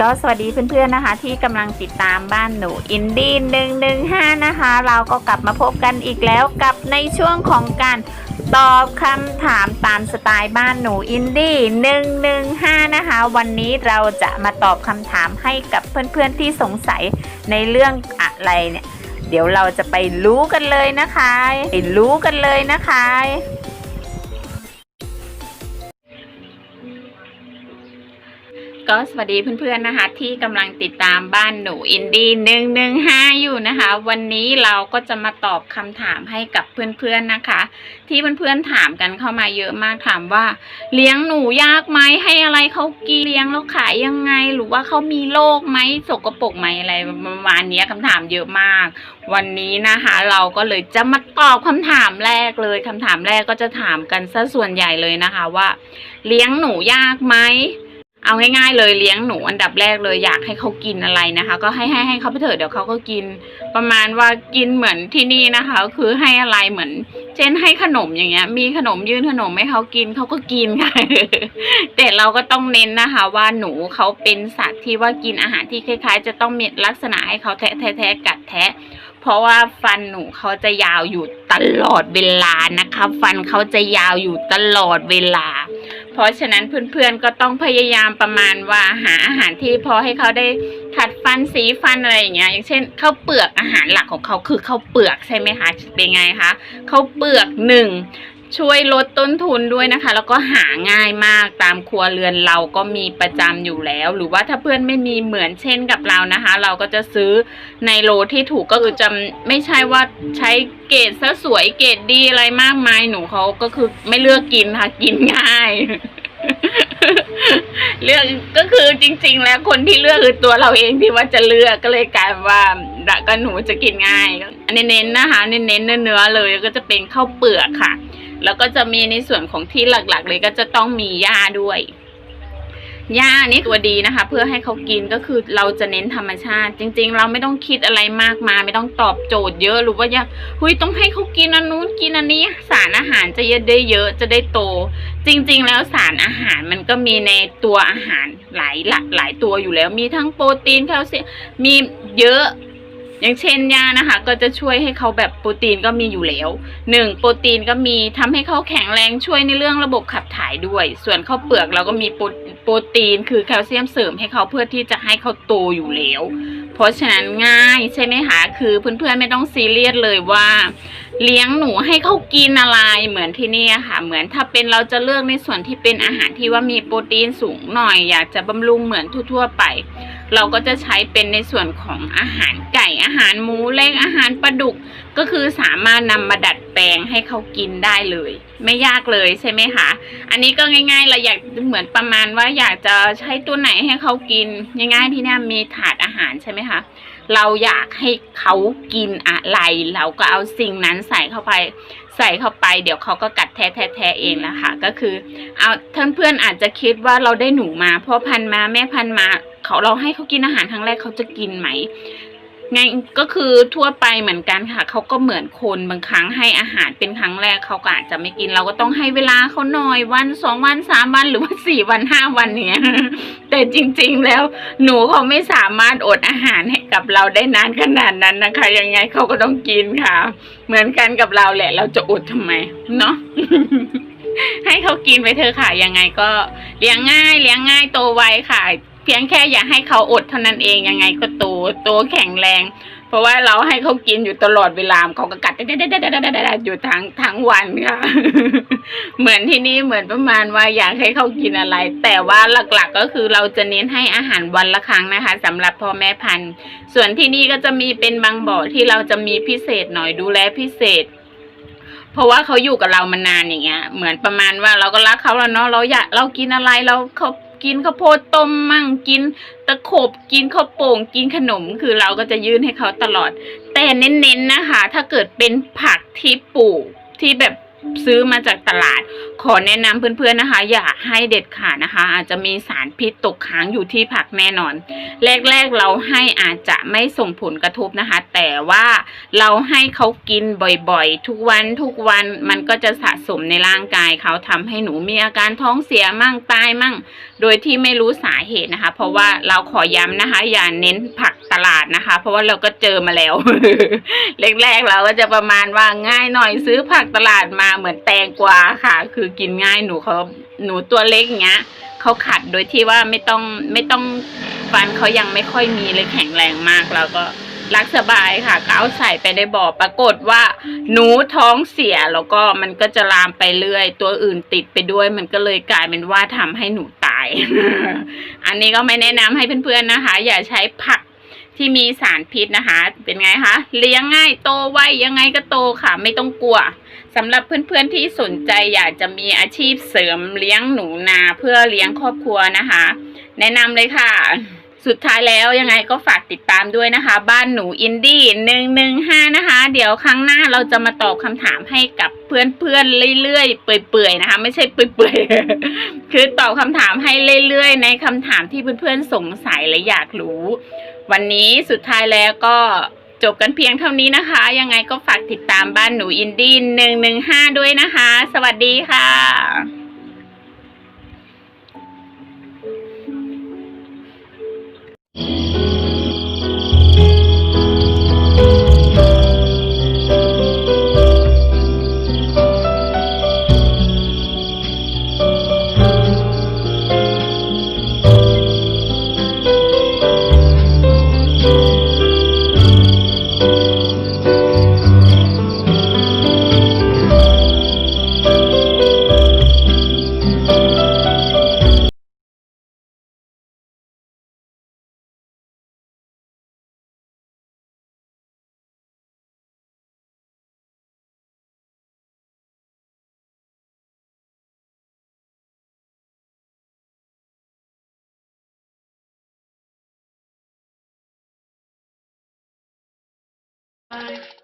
ก็สวัสดีเพื่อนๆนะคะ ที่กำลังติดตามบ้านหนูอินดี้หนึ่งหนึ่งห้านะคะ เราก็กลับมาพบกันอีกแล้วกับในช่วงของการตอบคำถามตามสไตล์บ้านหนูอินดี้หนึ่งหนึ่งห้านะคะ วันนี้เราจะมาตอบคำถามให้กับเพื่อนๆที่สงสัยในเรื่องอะไรเนี่ย เดี๋ยวเราจะไปรู้กันเลยนะคะไปรู้กันเลยนะคะ ก็สวัสดีเพื่อนๆนะคะ ที่กำลังติดตามบ้านหนูอินดี้หนึ่งหนึ่งห้าอยู่นะคะ วันนี้เราก็จะมาตอบคำถามให้กับเพื่อนๆนะคะ ที่เพื่อนๆถามกันเข้ามาเยอะมากถามว่า เลี้ยงหนูยากไหมให้อะไรเขากินเลี้ยงแล้วขายยังไง หรือว่าเขามีโรคไหมสกปรกไหมอะไรประมาณนี้คำถามเยอะมาก วันนี้นะคะ เราก็เลยจะมาตอบคำถามแรกเลยคำถามแรกก็จะถามกันซะส่วนใหญ่เลยนะคะว่า เลี้ยงหนูยากไหม เอาง่ายๆเลยเลี้ยงหนูอันดับแรกเลยอยากให้เขากินอะไรนะคะ ก็ให้ให้ให้เขาไปเถอะเดี๋ยวเขาก็กิน ประมาณว่ากินเหมือนที่นี่นะคะก็คือให้อะไรเหมือน เช่นให้ขนมอย่างเงี้ย มีขนมยื่นขนมให้เขากินเขาก็กินค่ะแต่เราก็ต้องเน้นนะคะ ว่าหนูเขาเป็นสัตว์ที่ว่ากินอาหารที่คล้าย ๆ จะต้องมีลักษณะให้เขาแทะแทะแทะกัดแทะเพราะว่าฟันหนูเขาจะยาวอยู่ตลอดเวลานะคะ ฟันเขาจะยาวอยู่ตลอดเวลา เพราะฉะนั้นเพื่อนๆก็ต้องพยายามประมาณว่าหาอาหารที่พอให้เขาได้ขัดฟันสีฟันอะไรอย่างเงี้ยอย่างเช่นข้าวเปลือกอาหารหลักของเขาคือข้าวเปลือกใช่ไหมคะเป็นไงคะข้าวเปลือกหนึ่ง ช่วยลดต้นทุนด้วยนะคะ แล้วก็หาง่ายมากตามครัวเรือนเราก็มีประจำอยู่แล้ว หรือว่าถ้าเพื่อนไม่มีเหมือนเช่นกับเรานะคะ เราก็จะซื้อในโลที่ถูกก็คือจะไม่ใช่ว่าใช้เกรดซะสวยเกรดดีอะไรมากมายหนูเขาก็คือไม่เลือกกินค่ะ กินง่ายเลือกก็คือจริง ๆ แล้วคนที่เลือกคือตัวเราเองที่ว่าจะเลือกก็เลยกลายว่าก็หนูจะกินง่ายอันนี้เน้นนะคะเน้นๆเนื้อเลยก็จะเป็นข้าวเปลือกค่ะ แล้วก็จะมีในส่วนของที่หลักๆ เลยก็จะต้องมีหญ้าด้วยหญ้านี่ตัวดีนะคะ เพื่อให้เขากินก็คือเราจะเน้นธรรมชาติ จริง ๆ เราไม่ต้องคิดอะไรมากมายไม่ต้องตอบโจทย์เยอะหรือว่าอยากหุยต้องให้เขากินอันนู้นกินอันนี้ สารอาหารจะเยอะได้เยอะจะได้โต จริง ๆ แล้วสารอาหารมันก็มีในตัวอาหารหลายหลายหลายตัวอยู่แล้ว มีทั้งโปรตีนแคลเซียมมีเยอะ อย่างเช่นยานะคะ ก็จะช่วยให้เขาแบบโปรตีนก็มีอยู่แล้วหนึ่งโปรตีนก็มีทำให้เขาแข็งแรงช่วยในเรื่องระบบขับถ่ายด้วย ส่วนข้าวเปลือกเราก็มีโปรตีน คือแคลเซียมเสริมให้เขาเพื่อที่จะให้เขาโตอยู่แล้ว เพราะฉะนั้นง่ายใช่ไหมคะคือเพื่อนๆไม่ต้องซีเรียสเลยว่า เลี้ยงหนูให้เขากินอะไรเหมือนที่นี่ค่ะ เหมือนถ้าเป็นเราจะเลือกในส่วนที่เป็นอาหารที่ว่ามีโปรตีนสูงหน่อย อยากจะบำรุงเหมือนทั่วๆไป เราก็จะใช้เป็นในส่วนของอาหารไก่อาหารหมูเล็กอาหารปลาดุก ก็คือสามารถนำมาดัดแปลงให้เขากินได้เลย ไม่ยากเลยใช่ไหมคะอันนี้ก็ง่ายๆเราอยากเหมือนประมาณว่าอยากจะใช้ตัวไหนให้เขากินง่ายๆที่นี่มีถาดอาหารใช่ไหมคะเราอยากให้เขากินอะไร เราก็เอาสิ่งนั้นใส่เข้าไป ใส่เข้าไป เดี๋ยวเขาก็กัดแท้แท้แท้เองนะคะก็คือ เอาท่านเพื่อนอาจจะคิดว่าเราได้หนูมาพ่อพันมาแม่พันมา เขาเราให้เขากินอาหารครั้งแรกเขาจะกินไหมไงก็คือทั่วไปเหมือนกันค่ะเขาก็เหมือนคนบางครั้งให้อาหารเป็นครั้งแรกเขาก็อาจจะไม่กินเราก็ต้องให้เวลาเขาหน่อยวันสองวันสามวันหรือว่าสี่วันห้าวันเนี้ยแต่จริง ๆ แล้วหนูเขาไม่สามารถอดอาหารให้กับเราได้นานขนาดนั้นนะคะ ยังไงเขาก็ต้องกินค่ะ เหมือนกันกับเราแหละ เราจะอดทำไมเนาะให้เขากินไปเถอะค่ะยังไงก็เลี้ยงง่ายเลี้ยงง่ายโตไวค่ะ เพียงแค่อย่าให้เขาอดเท่านั้นเองยังไงก็โตโตแข็งแรง เพราะว่าเราให้เขากินอยู่ตลอดเวลาเขาก็กัดอยู่ทั้งทั้งวันค่ะเหมือนที่นี่เหมือนประมาณว่าอยากให้เขากินอะไร แต่ว่าหลักๆก็คือเราจะเน้นให้อาหารวันละครั้งนะคะสำหรับพ่อแม่พันธุ์ ส่วนที่นี่ก็จะมีเป็นบางบ่อที่เราจะมีพิเศษหน่อยดูแลพิเศษเพราะว่าเขาอยู่กับเรามานานอย่างเงี้ย เหมือนประมาณว่าเราก็รักเขาแล้วเนาะเราอยากเรากินอะไรเราเขา กินข้าวโพดต้มมั่งกิน ตะขบกินข้าวโป่งกินขนม คือเราก็จะยื่นให้เขาตลอด แต่เน้นๆนะคะ ถ้าเกิดเป็นผักที่ปลูกที่แบบซื้อมาจากตลาด ขอแนะนำเพื่อนๆนะคะ อย่าให้เด็ดขาดนะคะ อาจจะมีสารพิษตกค้างอยู่ที่ผักแน่นอน แรกๆเราให้อาจจะไม่ส่งผลกระทบนะคะ แต่ว่าเราให้เขากินบ่อยๆ ทุกวันทุกวันมันก็จะสะสมในร่างกายเขาทำให้หนูมีอาการท้องเสียมั่งตายมั่ง โดยที่ไม่รู้สาเหตุนะคะ เพราะว่าเราขอย้ำนะคะ อย่าเน้นผักตลาดนะคะ เพราะว่าเราก็เจอมาแล้วแรกๆเราก็จะประมาณว่าง่ายหน่อยซื้อผักตลาดมาเหมือนแตงกวาค่ะ คือกินง่ายหนูเขาหนูตัวเล็กอย่างเงี้ยเขาขัดโดยที่ว่าไม่ต้องไม่ต้องฟันเขายังไม่ค่อยมีเลยแข็งแรงมากแล้วก็รักสบายค่ะก็เอาใส่ไปในบ่อปรากฏว่า หนูท้องเสียแล้วก็มันก็จะลามไปเรื่อย ตัวอื่นติดไปด้วย มันก็เลยกลายเป็นว่าทำให้หนูาย อันนี้ก็ไม่แนะนำให้เพื่อนๆนะคะ อย่าใช้ผักที่มีสารพิษนะคะ เป็นไงคะ เลี้ยงง่ายโตไวยังไงก็โตค่ะ ไม่ต้องกลัวสำหรับเพื่อนๆที่สนใจอยากจะมีอาชีพเสริมเลี้ยงหนูนาเพื่อเลี้ยงครอบครัวนะคะ แนะนำเลยค่ะ สุดท้ายแล้วยังไงก็ฝากติดตามด้วยนะคะ บ้านหนูอินดี้หนึ่งหนึ่งห้านะคะ เดี๋ยวครั้งหน้าเราจะมาตอบคำถามให้กับเพื่อนๆเรื่อยๆ เปื่อยๆนะคะ ไม่ใช่เปื่อยๆ คือตอบคำถามให้เรื่อยๆ ในคำถามที่เพื่อนๆสงสัยและอยากรู้ วันนี้สุดท้ายแล้วก็จบกันเพียงเท่านี้นะคะ ยังไงก็ฝากติดตามบ้านหนูอินดี้หนึ่งหนึ่งห้าด้วยนะคะ สวัสดีค่ะ Bye.